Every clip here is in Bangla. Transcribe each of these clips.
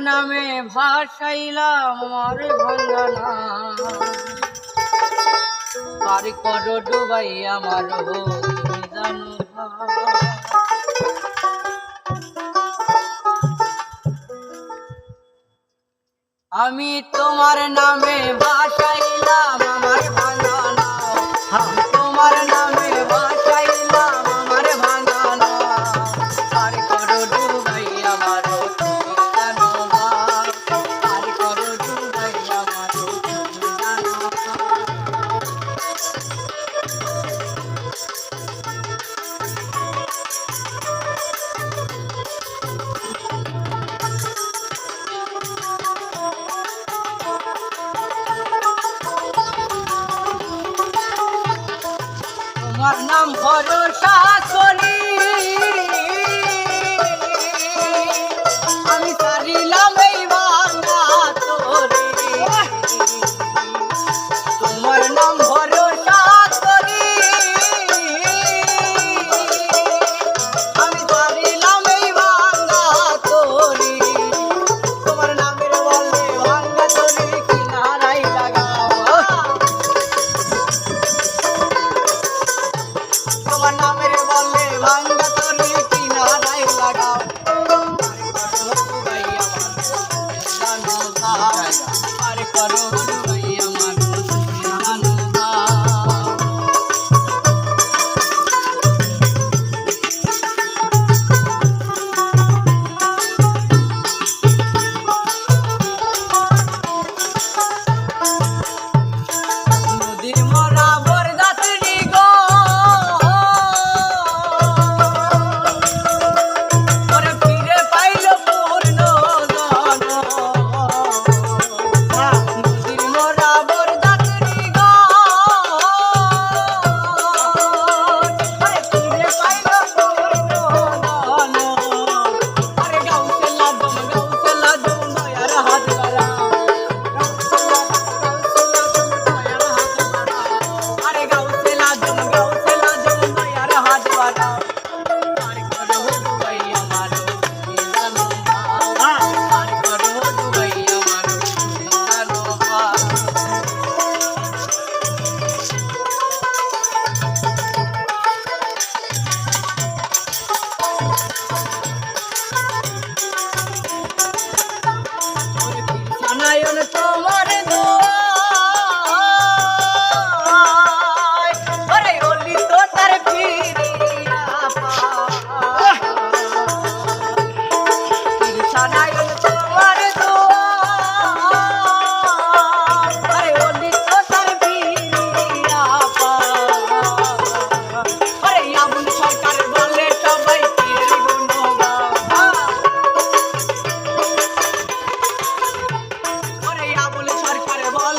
নামে ভাসাইলাম আমার ভাঙানা আর ডুবাই আমার আমি তোমার নামে ভাসাইলাম আমার নাম ভরসা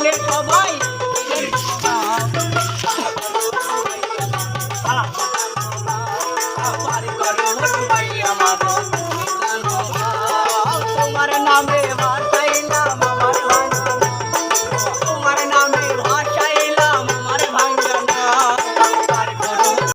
স্কুলের সবাই আমার